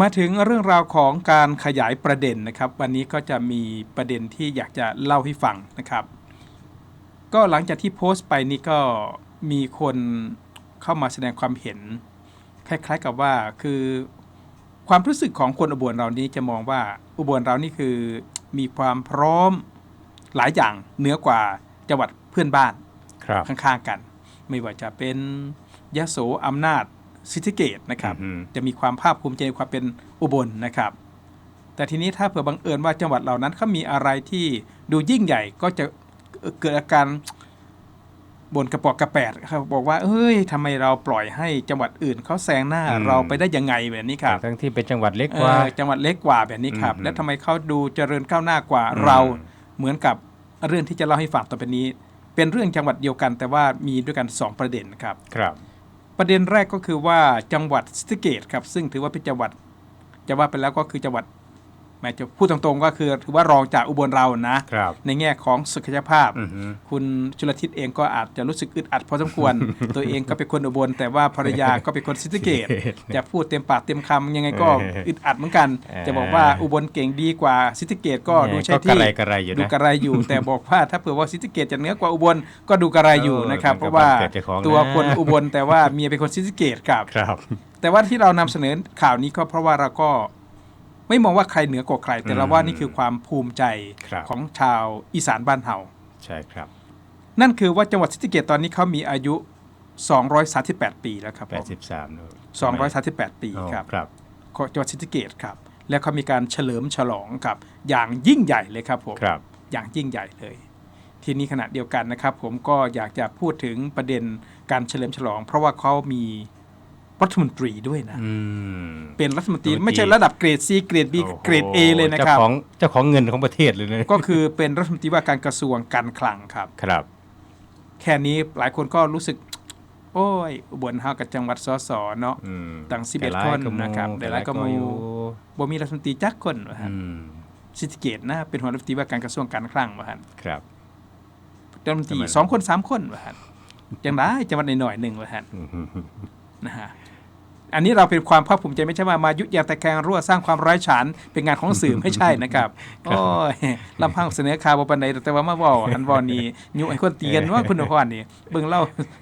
มาถึงเรื่องราวของการขยายประเด็นนะครับ วันนี้ก็จะมีประเด็นที่อยากจะเล่าให้ฟังนะครับ ก็หลังจากที่โพสต์ไปนี่ก็มีคนเข้ามาแสดงความเห็น คล้ายๆกับว่าคือความรู้สึกของคนอุบลเรานี้จะมองว่าอุบลเรานี่คือมีความพร้อมหลายอย่างเหนือกว่าจังหวัดเพื่อนบ้านครับข้างๆกัน ไม่ว่าจะเป็นยะโสอำนาจ ศรีสะเกตนะครับอือฮึจะมีความภาคภูมิใจในความเป็นอุบลนะครับ แต่ทีนี้ถ้าเผื่อบังเอิญว่าจังหวัดเหล่านั้นเขามีอะไรที่ดูยิ่งใหญ่ก็จะเกิดอาการบนกระปอกกระแปดครับบอกว่าเอ้ยทำไมเราปล่อยให้จังหวัดอื่นเขาแซงหน้าอืมเราไปได้ยังไงแบบนี้ครับทั้งที่เป็นจังหวัดเล็กเอกว่าอจังหวัดเล็กกว่าแบบนี้ครับอืมและทำไมเขาดูเจริญก้าวหน้ากว่าอืมเราเหมือนกับเรื่องที่จะเล่าให้ฟังต่อไปนี้ เป็นเรื่องจังหวัดเดียวกัน แต่ว่ามีด้วยกันสองประเด็นครับครับ ประเด็นแรกก็คือว่าจังหวัดศรีสะเกตครับซึ่งถือว่าเป็นจังหวัดจะว่าไปแล้วก็คือจังหวัด แม้จะพูดตรงๆก็คือถือว่ารองจากอุบลเรานะครับในแง่ของศักยภาพอือฮึคุณชุลทิศเองก็อาจจะรู้สึกอึดอัดพอสมควร ตัวเองก็เป็นคนอุบล แต่ว่าภรรยาก็เป็นคนศรีสะเกตจะพูดเต็มปากเต็มคำยังไงก็เอออึดอัดเหมือนกันเออจะบอกว่าอุบลเก่งดีกว่าศรีสะเกตก็ดูใช่ก็กระที่ไรกระไรอยู่ดูนะกระไรอยู่ แต่บอกว่าถ้าเผื่อว่าศรีสะเกตจะเหนือกว่าอุบลก็ดูกระไรอยู่เออนะครับมันเพก็ราะว่าบังเกิดจากของตัวนะคนอุบลแต่ว่าเมียเป็นคนศรีสะเกตครับครับแต่ว่าที่เรานำเสนอข่าวนี้ก็เพราะว่าเราก็ ไม่มองว่าใครเหนือกว่าใคร แต่เราว่านี่คือความภูมิใจครับของชาวอีสานบ้านเฮาใช่ครับ นั่นคือว่าจังหวัดศรีสะเกตตอนนี้เขามีอายุ 238 ปีแล้วครับผม83นู่น238 ปีอ๋อครับครับของจังหวัดศรีสะเกตครับ แล้วเขามีการเฉลิมฉลองครับ อย่างยิ่งใหญ่เลยครับผมครับอย่างยิ่งใหญ่เลยทีนี้ขณะเดียวกันนะครับ ผมก็อยากจะพูดถึงประเด็นการเฉลิมฉลอง เพราะว่าเขามี รัฐมนตรีด้วยนะอืมเป็นรัฐมนตรีรัฐมนตรีไม่ใช่ระดับเกรด C เกรด B โอ้โหเกรด A เลยนะครับเจ้าของเจ้าของเงินของประเทศเลยนะก็คือเป็นรัฐมนตรีว่าการกระทรวงการคลังครับครับ แค่นี้หลายคนก็รู้สึก โอ้ยอุบลเฮากับจังหวัดสสเนาะอืมตั้ง11แต่หลายคนก็นะครับแต่หลายก็แต่มูบ่มีรัฐมนตรีจักคนว่าอืหั่นมศรีสะเกตนะเป็นหัวรัฐมนตรีว่าการกระทรวงการคลังว่าหั่นครับรัฐมนตรีทำไมล่ะสองคนสามคนว่าหั่นจังได้จังหวัดหน่อยๆหนึ่งว่าหั่นอืมนะฮะ อันนี้เราเป็นความภาคภูมิใจไม่ใช่ว่ามายุยงแต่แกงรั่วสร้างความร้ายฉานเป็นงานของสื่อไม่ใช่นะครับโอ้ยลำพังเสนอข่าวบ่ปานใดแต่ว่ามาเว้าอันเว้านี่ยุให้คนตีกันว่าคุณพรนี่เบิ่งเล่า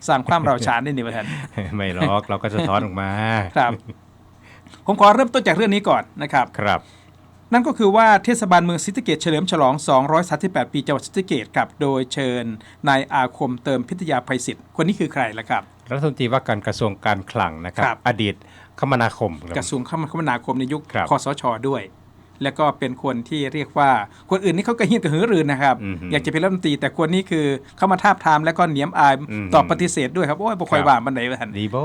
สร้างความร้าวฉานได้นี่ว่าท่านไม่หรอกเราก็จะท้อนออกมาครับ ผมขอเริ่มต้นจากเรื่องนี้ก่อนนะครับครับนั่นก็คือว่าเทศบาลเมืองศรีสะเกษเฉลิมฉลอง 238 ปีจังหวัดศรีสะเกษครับ โดยเชิญนายอาคมเติมพิทยาภัยศิษฐ์คนนี้คือใครล่ะครับ รัฐมนตรีว่าการกระทรวงการคลังนะครับ ครับ อดีตคมนาคมคบกระทรวงคมนาคมในยุคครับคอสชด้วย แล้วก็เป็นคนที่เรียกว่าคนอื่นนี่เขาก็เฮี้ยนกระหือรือนะครับ อือฮึอยากจะเป็นรัฐมนตรีแต่คนนี้คือเข้ามาทาบทามแล้วก็เหนียมอายอืมตอบปฏิเสธด้วยครับโอ้ยบ่ค่อยครับ ว่าบันไดว่าท่านดีบ่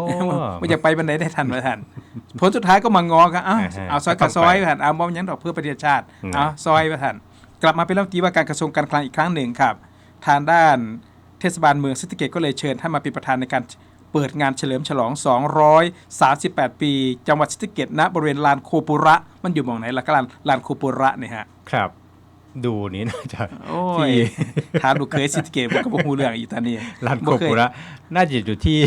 ว่าจะไปบันไดได้ทันว่าท่านผลสุดท้ายก็มางอกันอ้าวอ่าฮะเอาซอยกับซอยว่าท่านเอาบ่มีหยังดอกเพื่อประเทศชาติอืม เอาซอยว่าท่านกลับมาเป็นรัฐมนตรีว่าการกระทรวงการคลังอีกครั้งหนึ่งครับ ทางด้านเทศบาลเมืองศรีสะเกษก็เลยเชิญท่านมาเป็นประธานในการ เปิดงานเฉลิมฉลอง 238 ปี จังหวัดศรีสะเกษณบริเวณลานโคปุระ มันอยู่มองไหนล่ะก็ลานลานโคปุระเนี่ยฮะ ครับ ดูนี้น่าจะโอ้ยที่ถามลูกเคยศรีสะเกษผมก็บ่ฮู้เรื่องอีตานี่ลานโคบ่เคยปุระน่าจะอยู่ที่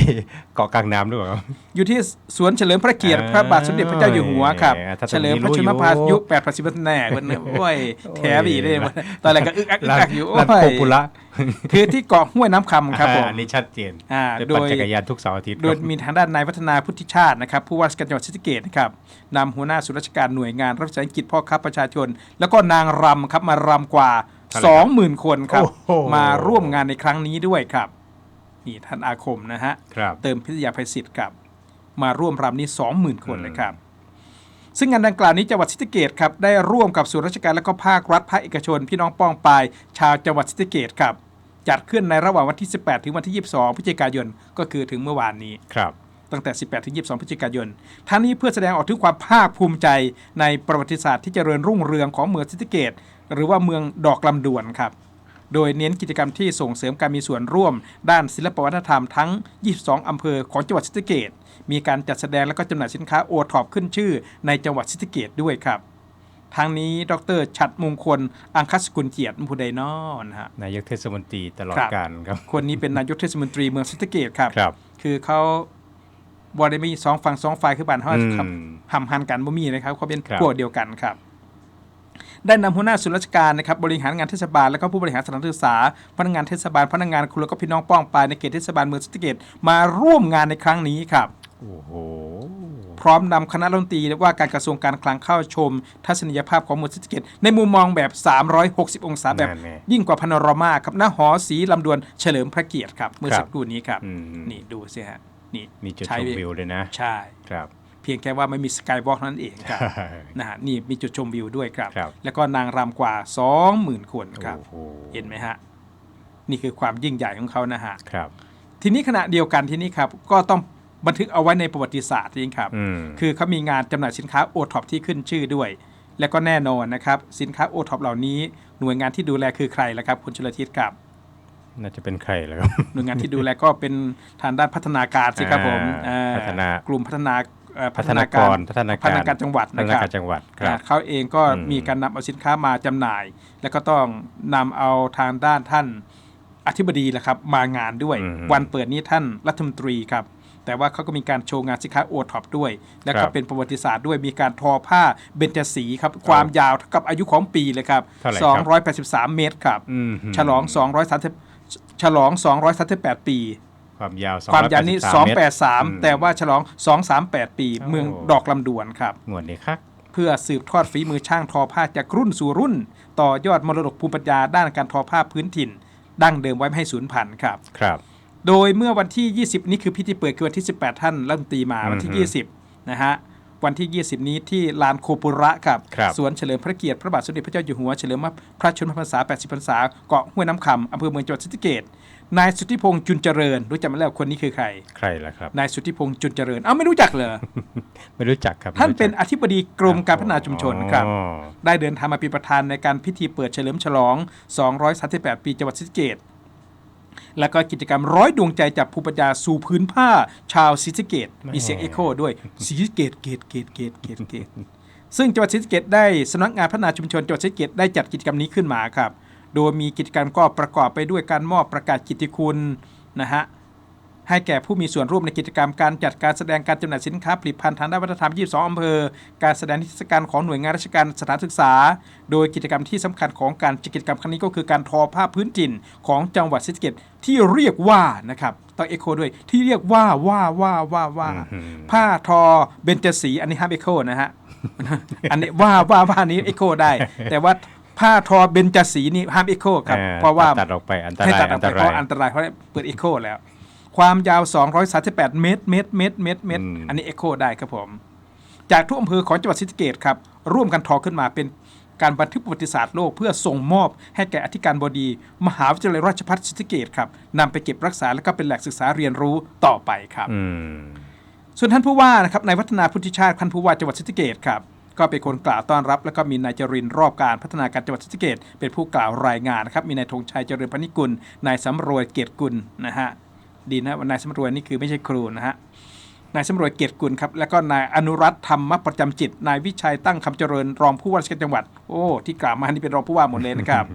เกาะกลางน้ำหรือเปล่าอยู่ที่สวนเฉลิมพระเกียรติอ่าพระบาทสมเด็จพระเจ้าอยู่หัวครับแหมถ้าเฉลิมพระชนมพายุ8พระสิบแน่คนเนี่ยโอ้ยแถมอีกเลยตอนแรกก็อึกอักอึกลานอักอยู่โอ้ลานโคปุยระคือที่เกาะห้วยน้ำคำครับผมอ่าอันนี้ชัดเจนอ่าได้โดปั่นยจักรยานทุกเสาร์อาทิตย์โดยครับมีทางด้านนายวัฒนาพุทธิชาตินะครับผู้ว่าราชการจังหวัดศรีสะเกษนะครับนำหัวหน้าส่วนราชการหน่วยงานรัฐวิสาหกิจพ่อค้าประชาชน แล้วก็นางรำครับมารำกว่า 20,000 คนครับโอ้โหมาร่วมงานในครั้งนี้ด้วยครับนี่ท่านอาคมนะฮะครับเติมพิทยาภัยศิษฐ์ครับ มาร่วมรำนี้ 20,000 คนเลยครับ ซึ่งงานดังกล่าวนี้จังหวัดศรีสะเกษครับได้ร่วมกับส่วนราชการและก็ภาครัฐภาคเอกชน พี่น้องป้องปายชาวจังหวัดศรีสะเกษครับจัดขึ้นในระหว่างวันที่ 18 ถึงวันที่ 22 พฤศจิกายนก็คือถึงเมื่อวานนี้ครับ ตั้งแต่ 18 ถึง 22 พฤศจิกายนทั้งนี้เพื่อแสดงออกถึงความภาคภูมิใจในประวัติศาสตร์ที่เจริญรุ่งเรืองของเมืองศรีสะเกษหรือว่าเมืองดอกลำดวนครับ โดยเน้นกิจกรรมที่ส่งเสริมการมีส่วนร่วม ด้านศิลปวัฒนธรรมทั้ง 22 อำเภอของจังหวัดศรีสะเกษมีการจัดแสดงและก็จำหน่ายสินค้าโอท็อปขึ้นชื่อในจังหวัดศรีสะเกษด้วยครับทางนี้ดรชัดมงคล อังคัสกุลเกียรติผู้ใดนอนะฮะนายกเทศมนตรีตลอดครับการครับ คนนี้เป็นนายกเทศมนตรีเมืองศรีสะเกษครับครับ คือเขา บ่ได้มีสองฝั่งสองฝ่ายคือบ้านเฮาอืมครับห้ำหันกันบ่มีนะครับเขาเป็นครับพวกเดียวกันครับได้นำหัวหน้าส่วนราชการนะครับบริหารงานเทศบาลแล้วก็ผู้บริหารสถานศึกษา พนักงานเทศบาลพนักงานครัวแล้วก็พี่น้องป้องปายในเขตเทศบาลเมืองศรีสะเกษมาร่วมงานในครั้งนี้ครับโอ้โหพร้อมนำคณะรัฐมนตรีว่าการกระทรวงการคลังเข้าชม ทัศนียภาพของเมืองศรีสะเกษในมุมมองแบบ 360 องศาแบบนั่นแน่ยิ่งกว่าพาโนรามาครับหน้าหอสีลำดวนเฉลิมพระเกียรติครับเมื่อครับสักครู่นี้ครับอืมนี่ดูสิฮะ นี่มีจุดใช้ชมวิวเลยนะ ใช่ครับเพียงแค่ว่าไม่มีสกายวอล์กนั่นเองครับนะฮะนี่มีจุดชมวิวด้วยครับครับแล้วก็นางรำกว่า 20,000 คนครับโอ้โหเห็นไหมฮะนี่คือความยิ่งใหญ่ของเขานะฮะครับทีนี้ขณะเดียวกันที่นี่ครับก็ต้องบันทึกเอาไว้ในประวัติศาสตร์จริงครับอืมคือเขามีงานจำหน่ายสินค้าโอท็อปที่ขึ้นชื่อด้วย และก็แน่นอนนะครับ สินค้าโอท็อปเหล่านี้หน่วยงานที่ดูแลคือใครล่ะครับ คุณชลทิศครับ น่าจะเป็นใครแล้วครับหน่วยงานที่ดูแลก็เป็นทางด้านพัฒนาการสิครับผมอ่าอ่พัฒนากลุ่มพัฒนาเอ่อพัฒนากรพัฒนาพัฒการนาการจังหวัดพัฒนะนาคการรับจังหวัดครับอ่าเขาเองก็อืมมีการนำเอาสินค้ามาจำหน่าย แล้วก็ต้องนำเอาทางด้านท่านอธิบดีแหละครับมางานด้วยอืมวันเปิดนี้ท่านรัฐมนตรีครับ แต่ว่าเขาก็มีการโชว์งานสินค้าโอท็อปด้วย แล้วคก็รับเป็นประวัติศาสตร์ด้วยมีการทอผ้าเบญจสีครับ ความยาวเท่ากับอายุของปีเลยครับเท่าไหร่ครับ283 เมตรครับอืมฉลอง 230 ฉลอง 238 ปี ความยาวความยาวนี้283เมตร283แต่ว่าฉลอง 238 ปีโอ้เมืองดอกลำดวนครับหนวดนี่ครับเพื่อสืบทอดฝีมือช่างทอผ้าจากรุ่นสู่รุ่น ต่อยอดมรดกภูมิปัญญาด้านการทอผ้าพื้นถิ่น ดั้งเดิมไว้ไม่ให้สูญพันธุ์ครับครับโดยเมื่อวันที่ 20 นี่คือพิธีเปิดคือวันที่ 18 ท่านรัฐมนตรีมาอืมวันที่ 20 นะฮะ วันที่ 20 นี้ที่ลานโคปุระครับครับสวนเฉลิมพระเกียรติพระบาทสมเด็จพระเจ้าอยู่หัวเฉลิมพระชนมพรรษา 80 พรรษาเกาะห้วยน้ำคำอำเภอเมืองจังหวัดศรีสะเกษนายสุทธิพงษ์จุนเจริญ รู้จักไหมแล้วคนนี้คือใคร ใครล่ะครับนายสุทธิพงษ์จุนเจริญเอ้าไม่รู้จักเหรอ ไม่รู้จักครับท่านไม่รู้จักเป็นอธิบดีกรมการพัฒนาชุมชนครับอ๋อได้เดินทางมาเป็นประธานในการพิธีเปิดเฉลิมฉลอง 238 ปีจังหวัดศรีสะเกษ และก็กิจกรรมร้อยดวงใจจากภูมิปัญญาสู่พื้นผ้าชาวศรีสะเกษมีเสียงเอ็โคด้วยศรีสะเกษเกตเกตเกตเกตเกตซึ่งจังหวัดศรีสะเกษได้สำนักงานพัฒนาชุมชนจังหวัดศรีสะเกษได้จัดกิจกรรมนี้ขึ้นมาครับ โดยมีกิจกรรมก็ประกอบไปด้วยการมอบประกาศกิตติคุณนะฮะ ให้แก่ผู้มีส่วนร่วมในกิจกรรมการจัดการแสดงการจำหน่ายสินค้าผลิตภัณฑ์ทางด้านวัฒนธรรม 22 อำเภอ การแสดงนิทรรศการของหน่วยงานราชการสถานศึกษา โดยกิจกรรมที่สำคัญของการจัดกิจกรรมครั้งนี้ก็คือการทอผ้าพื้นถิ่นของจังหวัดศรีสะเกษที่เรียกว่านะครับต้องเอ็โคด้วยที่เรียกว่าว่าว่าว่าว่าอืมผ้าทอเบญจสีอันนี้ห้ามเอ็โคนะฮะอันนี้ว่าว่าว่านี้เอ็โคได้ แต่ว่าผ้าทอเบญจสีนี่ห้ามเอ็โคครับอ่เพราะว่าตัดออกไปอันตให้รายตัดออัอกนไปตเพรายราะอันตรายเพราะเปิดเอ็กโคแล้ว ความยาว 238 เมตร เมตร เมตร เมตร เมตรอืมอันนี้เอ็กโคได้ครับผม จากทุกอำเภอของจังหวัดศรีสะเกษครับ ร่วมกันทอขึ้นมาเป็นการบันทึกประวัติศาสตร์โลกเพื่อส่งมอบให้แก่อธิการบดี มหาวิทยาลัยราชภัฏศรีสะเกษครับนำไปเก็บรักษาและก็เป็นแหล่งศึกษาเรียนรู้ต่อไปครับอืมส่วนท่านผู้ว่านะครับนายวัฒนาพุทธิชาติท่านผู้ว่าจังหวัดศรีสะเกษครับก็เป็นคนกล่าวต้อนรับ แล้วก็มีนายจรินทร์รอบการพัฒนาการจังหวัดศรีสะเกษเป็นผู้กล่าวรายงานนะครับมีนายธงชัยเจริญพนิกุลนายสำรวยเกียรติกุลนะฮะ ดีนะว่านายสำรวยนี่คือไม่ใช่ครูนะฮะนายสำรวยเกียรติกุลครับแล้วก็นายอนุรัตน์ธรรมประจำจิต นายวิชัยตั้งคำเจริญรองผู้ว่าราชการจังหวัด โอ้ที่กล่าวมานี่เป็นรองผู้ว่าหมดเลยนะครับ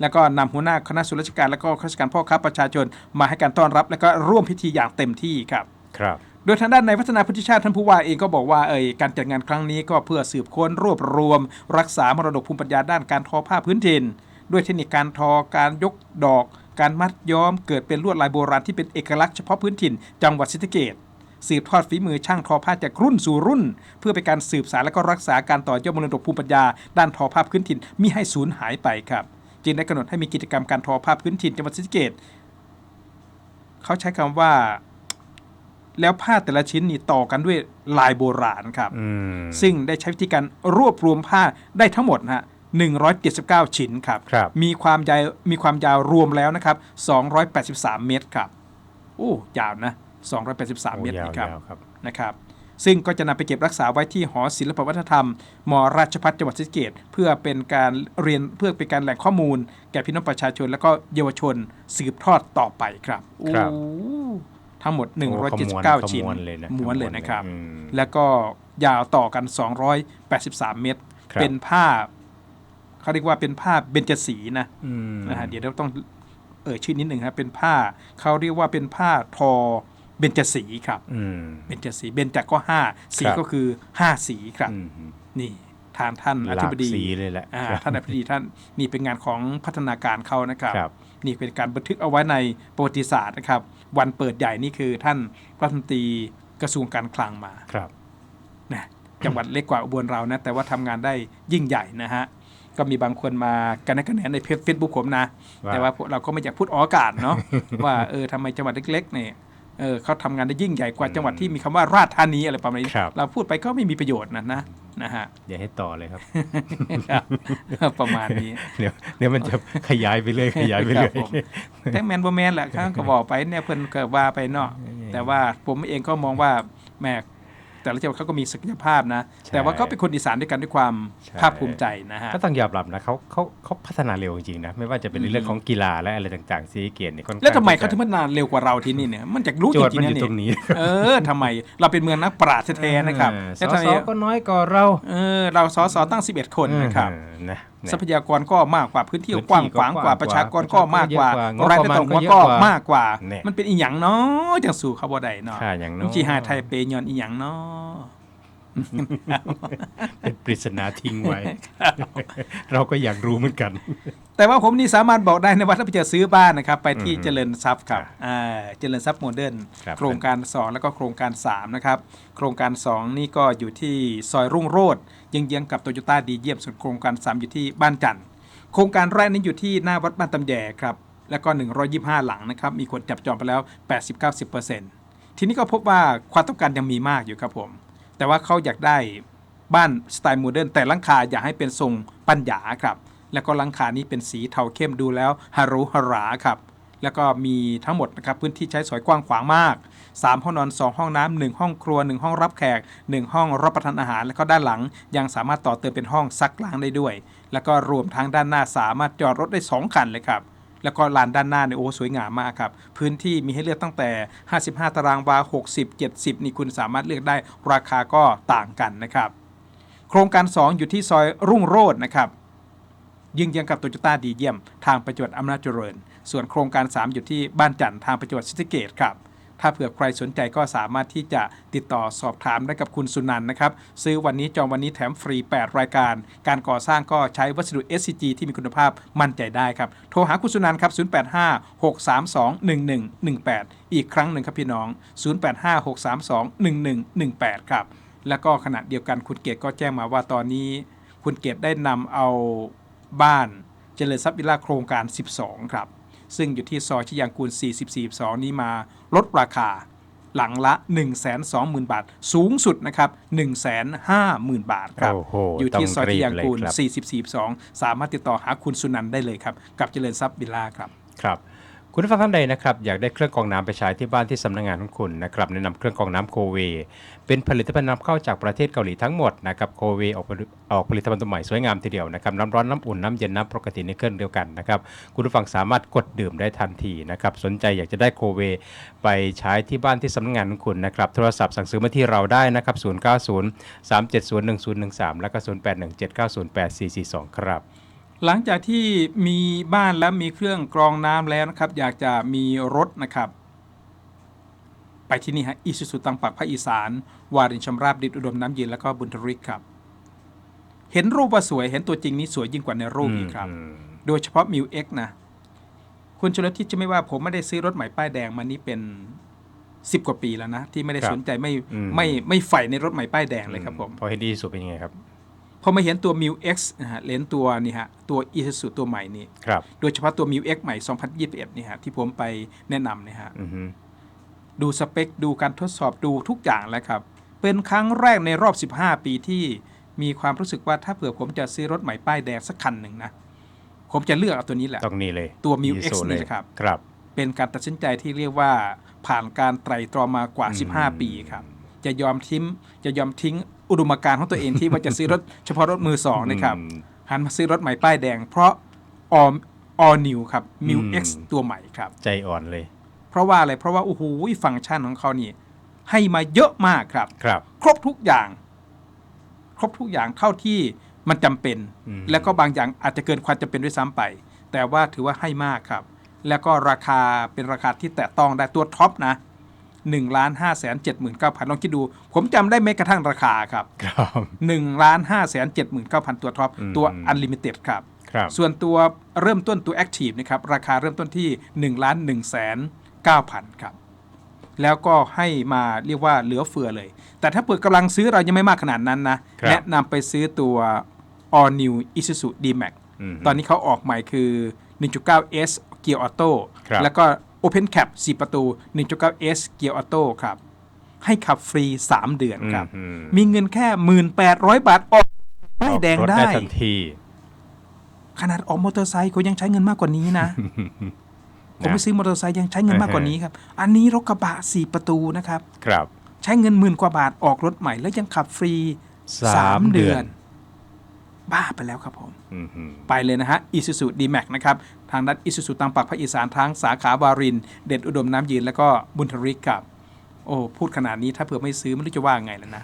แล้วก็นำหัวหน้าคณะส่วนราชการแล้วก็ข้าราชการพ่อค้าประชาชนมาให้การต้อนรับ แล้วก็ร่วมพิธีอย่างเต็มที่ครับครับโดยทางด้านในายพัฒนาพุทธิชาติท่านผู้ว่าเองก็บอกว่าเอ่ยการจัดงานครั้งนี้ก็เพื่อสืบค้นรวบรวม รักษามรดกภูมิปัญญาด้านการทอผ้าพื้นถิ่นด้วยเทคนิคการทอการยกดอก การมัดย้อมเกิดเป็นลวดลายโบราณที่เป็นเอกลักษณ์เฉพาะพื้นถิ่น จังหวัดศรีสะเกษสืบทอดฝีมือช่างทอผ้าจากรุ่นสู่รุ่น เพื่อเป็นการสืบสานและก็รักษาการต่อยอดมรดกภูมิปัญญา ด้านทอผ้าพื้นถิ่นมิให้สูญหายไปครับ จึงได้กำหนดให้มีกิจกรรมการทอผ้าพื้นถิ่นจังหวัดศรีสะเกษเขาใช้คำว่า แล้วผ้าแต่ละชิ้นนี่ต่อกันด้วยลายโบราณครับอืมซึ่งได้ใช้วิธีการรวบรวมผ้าได้ทั้งหมดนะฮะ 179 ชิ้นครับ ครับ มีความยาวมีความยาวรวมแล้วนะครับ 283 เมตรครับ โอ้ยาวนะ 283โอ้เมตรยาวนี่ครับ ยาวครับ นะครับ ซึ่งก็จะนำไปเก็บรักษาไว้ที่หอศิลปวัฒนธรรม มราชพัฒจังหวัดศรีสะเกษเพื่อเป็นการเรียนเพื่อเป็นการแหล่งข้อมูล แก่พี่น้องประชาชน และก็เยาวชนสืบทอดต่อไปครับครับ โอ้ทั้งหมด โอ้ขมวณ179ชิ้นขมวณเลยนะม้วนเลยนะครับ อืม แล้วก็ยาวต่อกัน 283 เมตร ครับ เป็นผ้า เขาเรียกว่าเป็นผ้าเบญจสีนะอืมนะฮะเดี๋ยวเราต้องเอ่ยชื่อนิดหนึ่งครับเป็นผ้าเขาเรียกว่าเป็นผ้าทอเบญจสีครับอืมเบญจสีเบญจก็ห้าสีครับก็คือห้าสีครับอืมนี่ทางท่านหอลาธิกบดีสีเลยแหละอ่าครับท่านอธิบดีท่านนี่เป็นงานของพัฒนาการเขานะครับครับ นี่เป็นการบันทึกเอาไว้ในประวัติศาสตร์นะครับ วันเปิดใหญ่นี่คือท่านรัฐมนตรีกระทรวงการคลังมาครับนะจังหวัดเล็กกว่าอุบลเรานะแต่ว่าทำงานได้ยิ่งใหญ่นะฮะ ก็มีบางคนมากันนะกันแหนในเฟซบุ๊กผมนะว่าแต่ว่าพวกเราก็ไม่อยากพูดออกอากาศเนาะว่าเออทำไมจังหวัดเล็กๆเนี่ยเออเขาทำงานได้ยิ่งใหญ่กว่าจังหวัดที่มีคำว่าราชธานีอะไรประมาณนี้ครับเราพูดไปก็ไม่มีประโยชน์นะนะนะฮะอย่าให้ต่อเลยครับครับประมาณนี้เดี๋ยวเดี๋ยวมันจะขยายไปเรื่อยขยายไปครัเรื่บอยผมแท็กแมนบ่แมนแหละครับก็บอกไปเนี่ยเพิ่นก็ว่าไปเนาะแต่ว่าผมเองก็มองว่าแหม่ แต่ละจังหวัดเขาก็มีศักยภาพนะ ใช่ แต่ว่าก็เป็นคนอีสานด้วยกันด้วยความใช่ภาคภูมิใจนะฮะ ก็ต้องยอมรับนะเขาเขาเขาพัฒนาเร็วจริงๆนะไม่ว่าจะเป็นในเรื่องของกีฬาและอะไรต่างๆซีเกียรติเนี่ยค่อนข้างแล้วทำไมเขาจะถึงพัฒนาเร็วกว่าเราที่นี่เนี่ยมันจากรู้โจจทย์ริมังนๆอนะยู่ตรนี่งนี้เออทำไมเราเป็นเมืองนักปราชญ์แท้ๆนะครับเออสแล้วอทำไมสอก็น้อยกว่าเราเออเราสอสอตั้ง 11 คนนะครับ เออนะนะ ทรัพยากรก็มากกว่าพื้นที่พื้นที่กว้างขวางกว่าก็กว้างกว่าประชากรก็มากกว่าประชากรเยอะกว่ารายได้ต่อหัวงบประมาณก็เยอะก็กว่ามากกว่าเนี่ยมันเป็นอีหยังเนาะจังสู่เขาบ่ได้เนาะค่าอย่างลุน้องจีหาไทยเปยอนอีหยังเนาะ เป็นปริศนาทิ้งไว้ เราก็อยากรู้เหมือนกัน แต่ว่าผมนี่สามารถบอกได้นะว่าถ้าไปจะซื้อบ้านนะครับ ไปที่อืมเจริญทรัพย์ครับครับอ่าเจริญทรัพย์โมเดิร์นครับโครงการ 2 แล้วก็โครงการ 3 นะครับ โครงการ 2 นี่ก็อยู่ที่ซอยรุ่งโรจน์เยื้องๆกับโตโยต้าดีเยี่ยมส่วนโครงการ 3 อยู่ที่บ้านจันทร์โครงการแรกนี้อยู่ที่หน้าวัดบ้านตำแยครับแล้วก็ 125 หลังนะครับ มีคนจับจองไปแล้ว 80-90%ทีนี้ก็พบว่าความต้องการยังมีมากอยู่ครับผม แต่ว่าเขาอยากได้บ้านสไตล์โมเดิร์นแต่ลังคาอยากให้เป็นทรงปัญญาครับ แล้วก็ลังคานี้เป็นสีเทาเข้มดูแล้วฮารุฮาราครับแล้วก็มีทั้งหมดนะครับพื้นที่ใช้สอยกว้างขวางมาก 3 ห้องนอน 2 ห้องน้ำหนึ่งห้องครัว 1 ห้องรับแขก 1 ห้องรับประทานอาหาร แล้วก็ด้านหลังยังสามารถต่อเติมเป็นห้องซักล้างได้ด้วย แล้วก็รวมทั้งด้านหน้าสามารถจอดรถได้ 2 คันเลยครับ แล้วก็ลานด้านหน้าเนี่ยโอ้สวยงามมากครับ พื้นที่มีให้เลือกตั้งแต่ 55 ตารางวา 60 70 นี่คุณสามารถเลือกได้ราคาก็ต่างกันนะครับ โครงการ 2 อยู่ที่ซอยรุ่งโรจน์นะครับยิงยังกับโตโยต้าดีเยี่ยม ทางประจวบอำนาจเจริญ ส่วนโครงการ 3 อยู่ที่บ้านจันทร์ทางประจวบซิติเกตครับ ถ้าเผื่อใครสนใจก็สามารถที่จะติดต่อสอบถามได้กับคุณสุนันท์นะครับ ซื้อวันนี้จองวันนี้แถมฟรี 8 รายการ การก่อสร้างก็ใช้วัสดุ SCG ที่มีคุณภาพมั่นใจได้ครับ โทรหาคุณสุนันท์ครับ 085-632-1118 อีกครั้งหนึ่งครับพี่น้อง 085-632-1118 ครับ แล้วก็ขณะเดียวกันคุณเกตก็แจ้งมาว่าตอนนี้ คุณเกตได้นำเอาบ้านเจริญทรัพย์วิลล่าโครงการ 12 ครับ ซึ่งอยู่ที่ซอยชยางกูล 44 2นี้มาลดราคาหลังละ 120,000 บาท สูงสุดนะครับ 150,000 บาทครับโอ้โหอยู่ที่ซอยต้องชรีบยางกูลเลยครับ44 2 สามารถติดต่อหาคุณสุนันท์ได้เลยครับ กับเจริญทรัพย์วิลล่าครับ ครับ คุณผู้ฟังท่านใดนะครับอยากได้เครื่องกรองน้ำไปใช้ที่บ้านที่สำนักงานของคุณนะครับแนะนำเครื่องกรองน้ำโคเว เป็นผลิตภัณฑ์นำเข้าจากประเทศเกาหลีทั้งหมดนะครับโคเวออกผลิตออกผลิตภัณฑ์ตัวใหม่สวยงามทีเดียวนะครับน้ำร้อนน้ำอุ่นน้ำเย็นน้ำปกติในเครื่องเดียวกันนะครับคุณผู้ฟังสามารถกดดื่มได้ทันทีนะครับสนใจอยากจะได้โคเว ไปใช้ที่บ้านที่สำนักงานของคุณนะครับโทรศัพท์สั่งซื้อมาที่เราได้นะครับ090 370 1013 แล้วก็ 081 790 8442 ครับ หลังจากที่มีบ้านและมีเครื่องกรองน้ำแล้วนะครับ อยากจะมีรถนะครับ ไปที่นี่ฮะอิสุสุตังปักภาคอีสาน วารินชำราบดิดอุดมน้ำเย็นแล้วก็บุญทริกครับ เห็นรูปว่าสวยเห็นตัวจริงนี้สวยยิ่งกว่าในรูปอีกครับอืมโดยเฉพาะมิวเอ็กนะ คุณชลทิศจะไม่ว่าผมไม่ได้ซื้อรถใหม่ป้ายแดงมานี่เป็นสิบกว่าปีแล้วนะ ที่ไม่ได้ครับสนใจไม่อืมไม่ไม่ใฝ่ในรถใหม่ป้ายแดงเลยครับผมพอเห็นดีที่สุดเป็นยังไงครับพ อมาเห็นตัว m ิว X นะฮะเลนส์ตัวนี่ฮะตัว i s u z u ตัวใหม่นี่ครับ โดยเฉพาะตัว m ิว X ใหม่ 2021นี่ฮะที่ผมไปแนะนำเนี่ยฮะอือฮึดูสเปค ดูการทดสอบดูทุกอย่างแล้วครับ เป็นครั้งแรกในรอบ 15 ปีที่มีความรู้สึกว่าถ้าเผื่อผมจะซื้อรถใหม่ป้ายแดงสักคันหนึ่งนะ ผมจะเลือกเอาตัวนี้แหละ ต้องนี่เลยตัว Mu X โซนี่นะครับ ครับ เป็นการตัดสินใจที่เรียกว่าผ่านการไตรตรองมากว่าอืม15 ปีครับ จะยอมทิ้งจะยอมทิ้ง อุดมการณ์ของตัวเองที่ว่าจะซื้อรถเฉพาะรถมือสองนะครับอืมหันมาซื้อรถใหม่ป้ายแดง เพราะ all all new ครับ m ิวอืม X ตัวใหม่ครับ ใจอ่อนเลย เพราะว่าอะไร เพราะว่าโอ้โหฟังก์ชันของเขานี่ ให้มาเยอะมากครับครับ ครบทุกอย่าง ครบทุกอย่างเท่าที่มันจำเป็นอืมแล้วก็บางอย่างอาจจะเกินความจำเป็นด้วยซ้ำไป แต่ว่าถือว่าให้มากครับ แล้วก็ราคาเป็นราคาที่แตะต้องได้ตัวท็อปนะ 1ล้าน5แสน79,000 ลองคิดดู ผมจำได้แม้กระทั่งราคาครับครับ1ล้าน5แสน79,000 ตัวท็อปอืม ตัว Unlimited ครับ ครับ ส่วนตัวเริ่มต้นตัว Active นะครับราคาเริ่มต้นที่1ล้าน1แสน9,000 ครับ แล้วก็ให้มาเรียกว่าเหลือเฟือเลย แต่ถ้าเปิดกำลังซื้อเรายังไม่มากขนาดนั้นนะ ครับ แนะนำไปซื้อตัว All New Isuzu D-Max ม ตอนนี้เขาออกใหม่คือ 1.9S เกียร์ออโต้ ครับแล้วก็ Open Cap 4 ประตู 1.9S เกียร์ออโต้ครับ ให้ขับฟรี 3 เดือนครับอืมมีเงินแค่ 1,800 บาทออกป้ายแดงออกรถได้ทันที ขนาดออกมอเตอร์ไซค์เขายังใช้เงินมากกว่านี้นะผมไปซื้อมอเตอร์ไซค์ยังใช้เงินมากกว่านี้ครับ อันนี้รถกระบะ4ประตูนะครับ ครับ ใช้เงินหมื่นกว่าบาทออกรถใหม่แล้วยังขับฟรีสาม3เดืเดืออนนบ้าไปแล้วครับผมอืมอืมไปเลยนะฮะ Isuzu D-Max นะครับ ทางด้าน Isuzu ตามปากภาคอีสานทั้งสาขาวาริน เด่นอุดมน้ำยืนแล้วก็บุญทริกครับ โอ้พูดขนาดนี้ถ้าเผื่อไม่ซื้อไม่รู้จะว่าไงแล้วนะ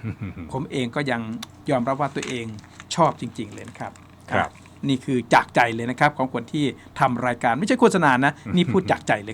ผมเองก็ยังยอมรับว่าตัวเองชอบจริง ๆ เลยนะครับ ครับ นี่คือจากใจเลยนะครับ ของคนที่ทำรายการไม่ใช่โฆษณานะ นี่พูดจากใจเลย